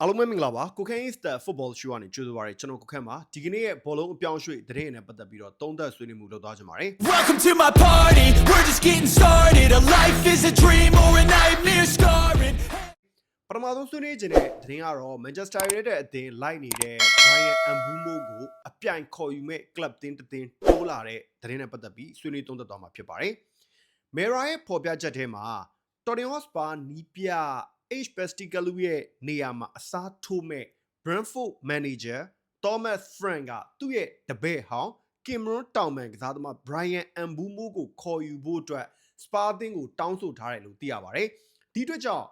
အားလုံးပဲမင်္ဂလာပါကိုခန့် is the football show ကနေကြိုဆိုပါရစေကျွန်တော်ကိုခန့်ပါဒီကနေ့ရဲ့ဘောလုံးအပြောင်းရွှေ့သတင်းနဲ့ပတ်သက်ပြီးတော့သုံးသပ်ဆွေးနွေးမှုလုပ်သွားကြပါမယ် Welcome to my party. We're just getting started. A life is a dream or a nightmare scarring. ပထမဆုံးဆွေးနွေးခြင်းတဲ့သတင်းကတော့ Manchester United အသင်းလိုက်နေတဲ့ Brian Mbeumo ကိုအပြိုင်ခေါ်ယူမဲ့ club တင်းတစ်တင်းတိုးလာတဲ့သတင်းနဲ့ပတ်သက်ပြီးဆွေးနွေးသုံးသပ်သွားမှာဖြစ်ပါတယ်။ Mera ရဲ့ဖော်ပြချက်ထဲမှာ Tottenham Hotspur နီးပြ H Postecoglou ရဲ့နေရာမှာအစားထိုးမဲ့ Brentford manager Thomas Frank ကသူ့ရဲ့တပည့်ဟောင်း Cameron တောင်မန်ကစားသမား Brian Mbeumo ကိုခေါ်ယူဖို့အတွက် Spa အသင်းကိုတောင်းဆိုထားတယ်လို့သိရပါတယ်။ဒီအတွက်ကြောင့်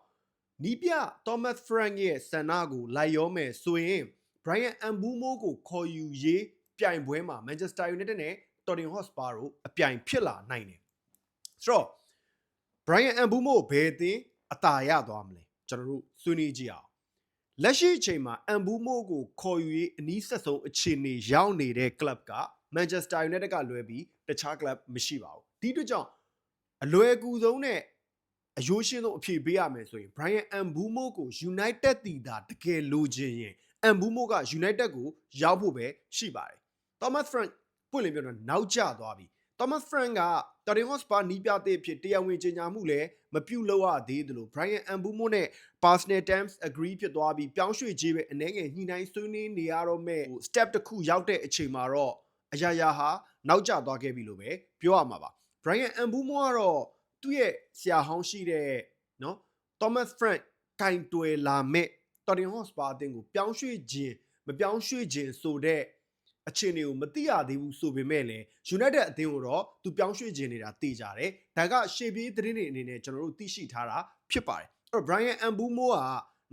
နီးပြ Thomas Frank ရဲ့ဆန္ဒကိုလိုက်ရောမယ်ဆိုရင် Brian Mbeumo ကိုခေါ်ယူရေးပြိုင်ပွဲမှာ Manchester United နဲ့ Tottenham Hotspur တို့အပြိုင်ဖြစ်လာနိုင်တယ်။ဆိုတော့ Brian Mbeumo ကိုဘယ်အသင်းအသာရသွားမလဲ ကျွန်တော်တို့ဆွေးနွေးကြည့်အောင်လက်ရှိအချိန်မှာ Mbeumo ကိုခေါ်ယူရေးအနည်းဆက်ဆုံးအခြေအနေရောက်နေတဲ့ club က Manchester United ကလွဲပြီးတခြား club မရှိပါဘူးဒီအတွက်ကြောင့်အလွယ်ကူဆုံးနဲ့အယိုးရှင်းဆုံးအဖြေပေးရမယ်ဆိုရင် Brian Mbeumo ကို United တီတာတကယ်လိုချင်ရင် Mbeumo က United ကိုရောက်ဖို့ပဲရှိပါတယ် Thomas Frank ပွင့်လင်းပြောတော့နောက်ကျသွားပြီ Thomas Frank က Tottenham Hotspur နီးပြတဲ့အဖြစ်တရားဝင်ကြေညာမှုလည်းမပြုတ်လို့ရသေးသလို Brian Mbeumo နဲ့ Personal Terms agree ဖြစ်သွားပြီးပြောင်းရွှေ့ခြင်းပဲအနေငယ်ညှိနှိုင်းဆွေးနွေးနေရတော့မဲ့ step တစ်ခုရောက်တဲ့အချိန်မှာတော့အရာရာဟာနောက်ကျသွားခဲ့ပြီလို့ပဲပြောရမှာပါ Brian Mbeumo ကတော့သူ့ရဲ့ဆရာဟောင်းရှိတဲ့နော် Thomas Frank ကင်တွယ်လာမဲ့ Tottenham Hotspur အသင်းကိုပြောင်းရွှေ့ခြင်းမပြောင်းရွှေ့ခြင်းဆိုတဲ့ အခြေအနေကိုမသိရသေးဘူးဆိုပေမဲ့လည်း United အသင်းကိုတော့သူပြောင်းရွှေ့ခြင်းနေတာသိကြတယ်။ဒါကရှေ့ပြေးသတင်းတွေအနေနဲ့ကျွန်တော်တို့သိရှိထားတာဖြစ်ပါတယ်။အဲ့တော့ Brian Mbeumo က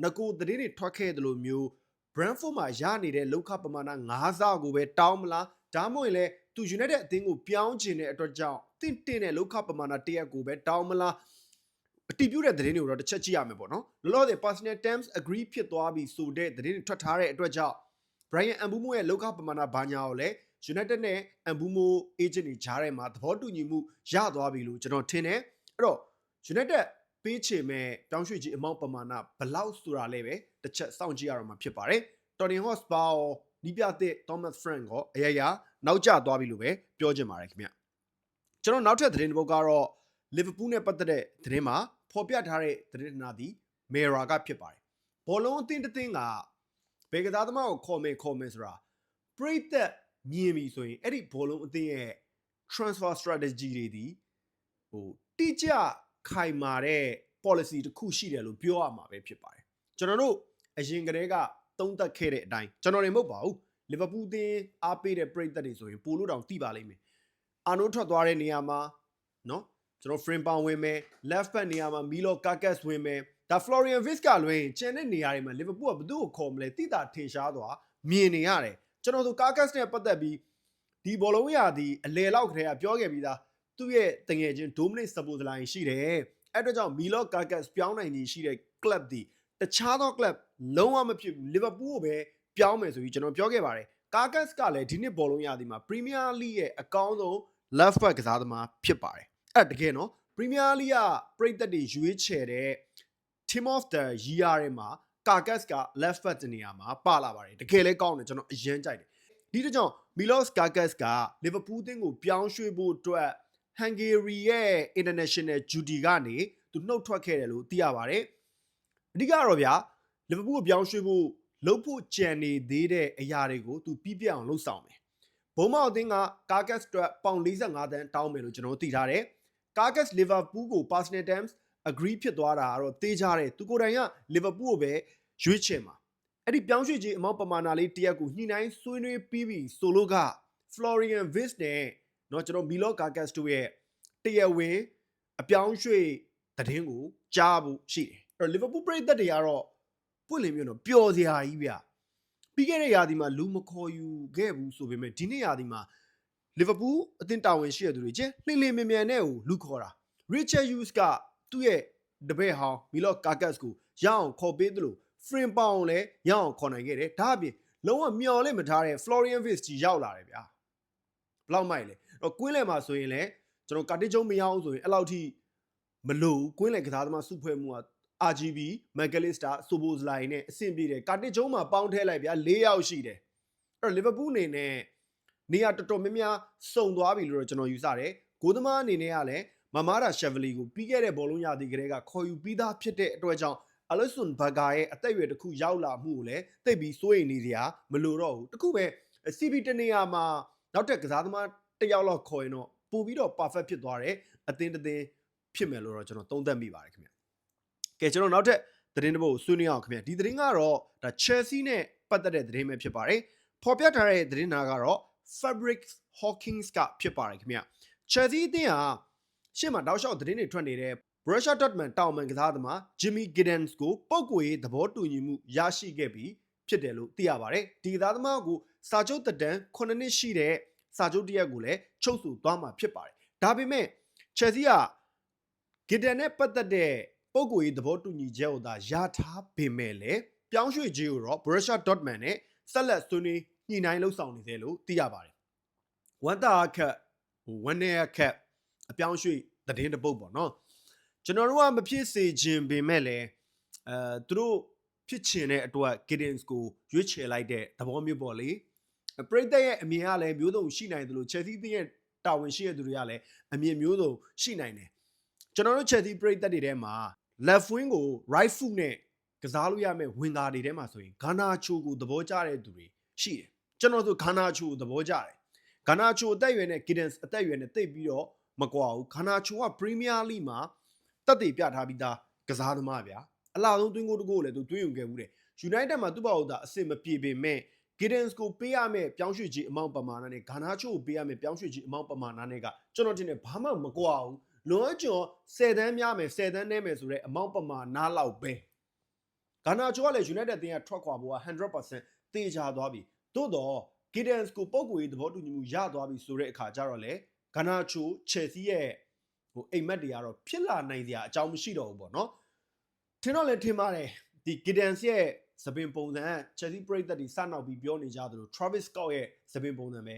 ငကိုသတင်းတွေထွက်ခဲ့တယ်လို့မျိုး Brentford မှာရနေတဲ့လောက်ခပမာဏ9ဆကိုပဲတောင်းမလားဒါမှမဟုတ်ရင်လည်းသူ United အသင်းကိုပြောင်းခြင်းတဲ့အတွက်ကြောင့်တင့်တင်တဲ့လောက်ခပမာဏတရက်ကိုပဲတောင်းမလားအတီးပြတဲ့သတင်းတွေကိုတော့တစ်ချက်ကြည့်ရမယ်ပေါ့နော်လောလောဆယ် personal terms agree ဖြစ်သွားပြီဆိုတဲ့သတင်းတွေထွက်ထားတဲ့အတွက်ကြောင့် Brian Mbeumo ရဲ့လောကပမာဏဘာညာကိုလည်း United နဲ့ Mbeumo agent တွေကြားထဲမှာသဘောတူညီမှုရသွားပြီလို့ကျွန်တော်ထင်တယ်အဲ့တော့ United ပေးချေမဲ့တောင်းရွှေ့ကြီးအမောက်ပမာဏဘလောက်ဆိုတာလည်းပဲတစ်ချက်စောင့်ကြည့်ရတော့မှာဖြစ်ပါတယ် Tottenham Hotspur ရောနီးပြတဲ့ Thomas Frank ရောအရရနောက်ကျသွားပြီလို့ပဲပြောချင်ပါတယ်ခင်ဗျကျွန်တော်နောက်ထပ်သတင်းတစ်ပုဒ်ကတော့ Liverpool နဲ့ပတ်သက်တဲ့သတင်းမှာဖော်ပြထားတဲ့သတင်းနာသည် Mera ကဖြစ်ပါတယ်ဘောလုံးအသင်းတစ်သင်းက ဘယ်ကစားသမားကိုခေါ်မယ်ခေါ်မယ်ဆိုတာပရိသတ်မြင်ပြီဆိုရင်အဲ့ဒီဘောလုံးအသင်းရဲ့ transfer strategy တွေဒီဟိုတိကျခိုင်မာတဲ့ policy တစ်ခုရှိတယ်လို့ပြောရမှာပဲဖြစ်ပါတယ်ကျွန်တော်တို့အရင်ကတည်းကသုံးသပ်ခဲ့တဲ့အတိုင်းကျွန်တော်တွေမဟုတ်ပါဘူးလီဗာပူးအသင်းအားပေးတဲ့ပရိသတ်တွေဆိုရင်ပိုလို့တောင်သိပါလိမ့်မယ်အာနိုးထွက်သွားတဲ့နေရာမှာနော်ကျွန်တော် frame ပေါင်ဝင်မယ် left back နေရာမှာ Milo Carcass ဝင်မယ် ဒါ Florian Wirtz ကလွှဲရင်ကျန်တဲ့နေရာတွေမှာ Liverpool ကဘယ်သူ့ကိုခေါ်မလဲတိတာထင်ရှားသွားမြင်နေရတယ်ကျွန်တော်တို့ Carcass နဲ့ပတ်သက်ပြီးဒီဘောလုံးရာဒီအလဲလောက်ခရဲကပြောခဲ့ပြီးသားသူ့ရဲ့တငယ်ချင်း Dominic Szoboszlai ရှိတယ်အဲ့အတွက်ကြောင့် Milo Carcass ပြောင်းနိုင်နေရှိတဲ့ club ဒီတခြားသော club လုံးဝမဖြစ်ဘူး Liverpool ကိုပဲပြောင်းမယ်ဆိုပြီးကျွန်တော်ပြောခဲ့ပါတယ် Carcass ကလည်းဒီနှစ်ဘောလုံးရာဒီမှာ Premier League ရဲ့အကောင်းဆုံး left back ကစားသမားဖြစ်ပါတယ်အဲ့တကယ်နော် Premier League ကပြည်သက်တွေရွေးချယ်တဲ့ Team of the Year ထဲမှာ Carcass က left back တနေရာမှာပါလာပါတယ်တကယ်လဲကောင်းတယ်ကျွန်တော်အရင်ကြိုက်တယ်ဒီတကြောင် Milos Carcass က Liverpool တင်းကိုပြောင်းရွှေ့ဖို့အတွက် Hungary ရဲ့ international duty ကနေသူနှုတ်ထွက်ခဲ့တယ်လို့သိရပါတယ်အဓိကတော့ဗျာ Liverpool ကိုပြောင်းရွှေ့ဖို့လုပ်ဖို့ကြံနေသေးတဲ့အရာတွေကိုသူပြီးပြအောင်လုပ်ဆောင်မယ်ဘုံမောက်အသင်းက Carcass အတွက်ပေါင်45တန်းတောင်းမယ်လို့ကျွန်တော်သိထားတယ် Carcass Liverpool ကို personal terms agree ဖြစ်သွားတာကတော့တေးကြတယ်သူကိုယ်တိုင်က Liverpool ကိုပဲရွေးချယ်မှာအဲ့ဒီပြောင်းရွှေ့ခြင်းအမောက်ပမာဏလေးတရက်ကိုညှိနှိုင်းဆွေးနွေးပြီးပြီဆိုလို့က Florian Wirtz နဲ့เนาะကျွန်တော် Milo Carcass တို့ရဲ့တရက်ဝင်အပြောင်းရွှေ့သတင်းကိုကြားဖို့ရှိတယ်အဲ့တော့ Liverpool ပြည်သက်တွေကတော့ပွင့်လင်းမျိုးတော့ပျော်စရာကြီးဗျပြီးခဲ့တဲ့ရာသီမှာလူမခေါ်ယူခဲ့ဘူးဆိုပေမဲ့ဒီနေ့ရာသီမှာ လီဗာပူးအသင်းတာဝန်ရှိတဲ့သူတွေချင်းလှင်လှင်မြန်မြန်နဲ့ကိုလူခေါ်တာ Richard Hughes က သူ့ရဲ့တပည့်ဟောင်းမီလော့ကာကတ်ကိုရအောင်ခေါ်ပေးသလိုဖရင်ပေါင်လည်းရအောင်ခေါ်နိုင်ခဲ့တယ်ဒါအပြင်လုံးဝမျော်လင့်မထားတဲ့ Florian Wirtz ကြီးရောက်လာတယ်ဗျာဘလောက်မိုက်လဲတော့ကွင်းလယ်မှာဆိုရင်လည်းကျွန်တော်ကာတိကျုံမရအောင်ဆိုရင်အဲ့လောက်ထိမလို့ကွင်းလယ်ကစားသမားစုဖွဲ့မှုက RGB McAllister Soboslai နဲ့အဆင့်ပြေတယ်ကာတစ်ဂျုံးမှာပေါင်းထည့်လိုက်ဗျာ၄ယောက်ရှိတယ်အဲ့တော့လီဗာပူးအနေနဲ့နေရာတော်တော်များများစုံသွားပြီလို့တော့ကျွန်တော်ယူဆတယ်ဂိုးသမားအနေနဲ့ကလည်း မမာရာရှက်ဗလီကိုပြီးခဲ့တဲ့ဘောလုံးရာသီကလေးကခေါ်ယူပြီးသားဖြစ်တဲ့အတွက်ကြောင့်အလက်ဆွန်ဘဂါရဲ့အသက်အရွယ်တစ်ခုရောက်လာမှုကိုလည်းသိပ်ပြီးစိုးရိမ်နေစရာမလိုတော့ဘူးတခုပဲ CB တနေရာမှာနောက်ထပ်ကစားသမားတစ်ယောက်လောက်ခေါ်ရင်တော့ပို့ပြီးတော့ perfect ဖြစ်သွားတယ်အသင်းတစ်သင်းဖြစ်မယ်လို့တော့ကျွန်တော်သုံးသပ်မိပါတယ်ခင်ဗျကဲကျွန်တော်နောက်ထပ်သတင်းတစ်ပုဒ်ဆွေးနွေးအောင်ခင်ဗျဒီသတင်းကတော့ဒါ Chelsea နဲ့ပတ်သက်တဲ့သတင်းပဲဖြစ်ပါတယ်ဖော်ပြထားတဲ့သတင်းနာကတော့ Fabric Hawkins ကဖြစ်ပါတယ်ခင်ဗျ Chelsea အသင်းဟာ ရှေ့မှာတောက်လျှောက်သတင်းတွေထွက်နေတဲ့ Borussia Dortmund တောင်ပန်ကစားသမား Jimmy Giddens ကိုပုတ်ကွေရေးသဘောတူညီမှုရရှိခဲ့ပြီးဖြစ်တယ်လို့သိရပါတယ်ဒီကစားသမားကိုစာချုပ်သက်တမ်း9နှစ်ရှိတဲ့စာချုပ်တစ်ရပ်ကိုလည်းချုပ်ဆိုသွားမှာဖြစ်ပါတယ်ဒါပေမဲ့ Chelsea က Giddens နဲ့ပတ်သက်တဲ့ပုတ်ကွေရေးသဘောတူညီချက်ကိုသာရထားပေမဲ့လည်းပြောင်းရွှေ့ခြင်းကိုတော့ Borussia Dortmund နဲ့ဆက်လက်ဆွေးနွေးညှိနှိုင်းလှုပ်ဆောင်နေတယ်လို့သိရပါတယ်ဝမ်တာခက်ဝမ်နေခက် အပြောင်းရွှေ့သတင်းတစ်ပုဒ်ပေါ့နော်ကျွန်တော်တို့ကမဖြစ်စေခြင်းပေမဲ့လည်းအဲသူတို့ဖြစ်ချင်တဲ့အတွက် Giddens ကိုရွေးချယ်လိုက်တဲ့သဘောမျိုးပေါ့လေပရိသတ်ရဲ့အမြင်ကလည်းမျိုးစုံရှိနိုင်တယ်လို့ Chelsea တင်းရဲ့တာဝန်ရှိတဲ့သူတွေကလည်းအမြင်မျိုးစုံရှိနိုင်တယ်ကျွန်တော်တို့ Chelsea ပရိသတ်တွေထဲမှာ left wing ကို right foot နဲ့ကစားလို့ရမယ့်ဝင်ကာတွေထဲမှာဆိုရင်ဂါနာချိုကိုသဘောကျတဲ့သူတွေရှိတယ်ကျွန်တော်ဆိုဂါနာချိုကိုသဘောကျတယ်ဂါနာချိုအသက်အရွယ်နဲ့ Giddens အသက်အရွယ်နဲ့တိတ်ပြီးတော့ မကွာဘူးဂါနာချိုက Premier League မှာတက်တည်ပြထားပြီးသားကစားသမားဗျာအလားဆုံးတွင်းကိုတကိုကိုလည်းသူတွင်းယူခဲ့ဘူးတယ် United မှာသူ့ဘာလို့သာအဆင်မပြေပေမဲ့ Giddens ကိုပေးရမယ့်ပြောင်းရွှေ့ခြင်းအမောင့်ပမာဏနဲ့ဂါနာချိုကိုပေးရမယ့်ပြောင်းရွှေ့ခြင်းအမောင့်ပမာဏနဲ့ကကျွန်တော်တင်တယ်ဘာမှမကွာဘူးလွန်အကျွံ10တန်းများမယ်10တန်းနဲမယ်ဆိုတဲ့အမောင့်ပမာဏလောက်ပဲဂါနာချိုကလည်း United တင်ကထွက်ခွာဖို့က100%တေချာသွားပြီသို့တော့ Giddens ကိုပုံကိုယ်ရေးသဘောတူညီမှုရသွားပြီဆိုတဲ့အခါကျတော့လေ ဂါနာချို Chelsea ရဲ့ဟိုအိမ်မက်တွေကတော့ဖြစ်လာနိုင်စရာအကြောင်းမရှိတော့ဘူးပေါ့နော်ထင်တော့လည်းထင်ပါတယ်ဒီ Giddens ရဲ့သပင်ပုံစံ Chelsea ပရိသတ်တွေစနောက်ပြီးပြောနေကြသလို Travis Scott ရဲ့သပင်ပုံစံပဲ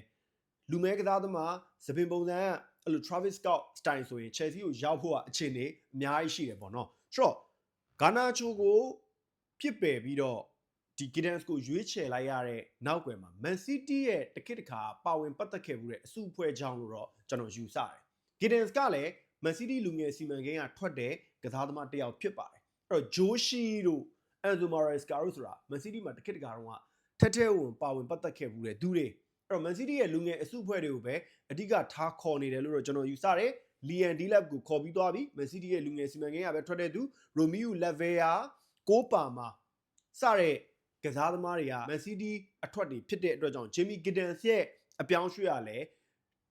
လူမဲကစားသမားသပင်ပုံစံကအဲ့လို Travis Scott style ဆိုရင် Chelsea ကိုရောက်ဖို့ကအခြေအနေအများကြီးရှိတယ်ပေါ့နော်ဆိုတော့ဂါနာချိုကိုပြစ်ပယ်ပြီးတော့ ဒီ Giddens ကိုရွေးချယ်လိုက်ရတဲ့နောက်ွယ်မှာ Man City ရဲ့တခစ်တခါပါဝင်ပတ်သက်ခဲ့မှုတဲ့အစုအဖွဲ့ကြောင့်လို့တော့ကျွန်တော်ယူဆတယ် Giddens ကလည်း Man City လူငယ်စီမံကိန်းကထွက်တဲ့ကစားသမားတစ်ယောက်ဖြစ်ပါတယ်အဲ့တော့ Joshi တို့ Enzo Maresca တို့ဆိုတာ Man City မှာတခစ်တခါတော့ထက်ထဲဝင်ပါဝင်ပတ်သက်ခဲ့မှုတဲ့သူတွေအဲ့တော့ Man City ရဲ့လူငယ်အစုအဖွဲ့တွေကိုပဲအဓိကထားခေါ်နေတယ်လို့တော့ကျွန်တော်ယူဆတယ် Lian Delap ကိုခေါ်ပြီးသွားပြီ Man City ရဲ့လူငယ်စီမံကိန်းကပဲထွက်တဲ့သူ Romeo Lavia ကိုပါမာစတဲ့ ကစားသမားတွေက Man City အထွက်တွေဖြစ်တဲ့အတွက်ကြောင့် Jamie Giddens ရဲ့အပြောင်းရွှေ့ရလဲ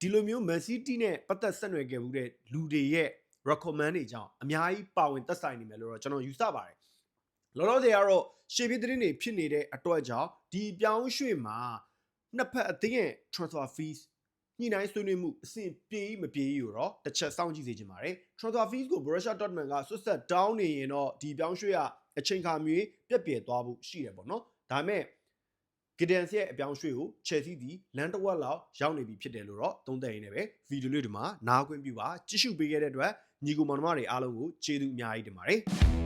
ဒီလိုမျိုး Man City နဲ့ပတ်သက်ဆက်နွယ်ခဲ့မှုတဲ့လူတွေရဲ့ recommend တွေကြောင့်အများကြီးပါဝင်သက်ဆိုင်နေမယ်လို့တော့ကျွန်တော်ယူဆပါတယ်လောလောဆယ်ကတော့ရှေ့ပြေးသတင်းတွေဖြစ်နေတဲ့အတွက်ကြောင့်ဒီပြောင်းရွှေ့မှာနှစ်ဖက်အသင်းရဲ့ transfer fees ညှိနှိုင်းဆွေးနွေးမှုအဆင့်ပြေးမပြေးကိုတော့တစ်ချက်စောင့်ကြည့်စေချင်ပါတယ် transfer fees ကို Borussia Dortmund ကဆွတ်ဆက်တောင်းနေရင်တော့ဒီပြောင်းရွှေ့က အချိန်ခါမျိုးပြက်ပြယ်သွားဖို့ရှိတယ်ပေါ့နော်ဒါပေမဲ့ Giddens ရဲ့အပြောင်းရွှေ့ကို Chelsea ဒီလန်တဝက်လောက်ရောက်နေပြီဖြစ်တယ်လို့တော့သုံးသပ်ရင်းနဲ့ပဲဗီဒီယိုလေးဒီမှာနားခွင့်ပြုပါကြည့်ရှုပေးခဲ့တဲ့အတွက်ညီကိုမောင်နှမတွေအားလုံးကိုကျေးဇူးအများကြီးတင်ပါတယ်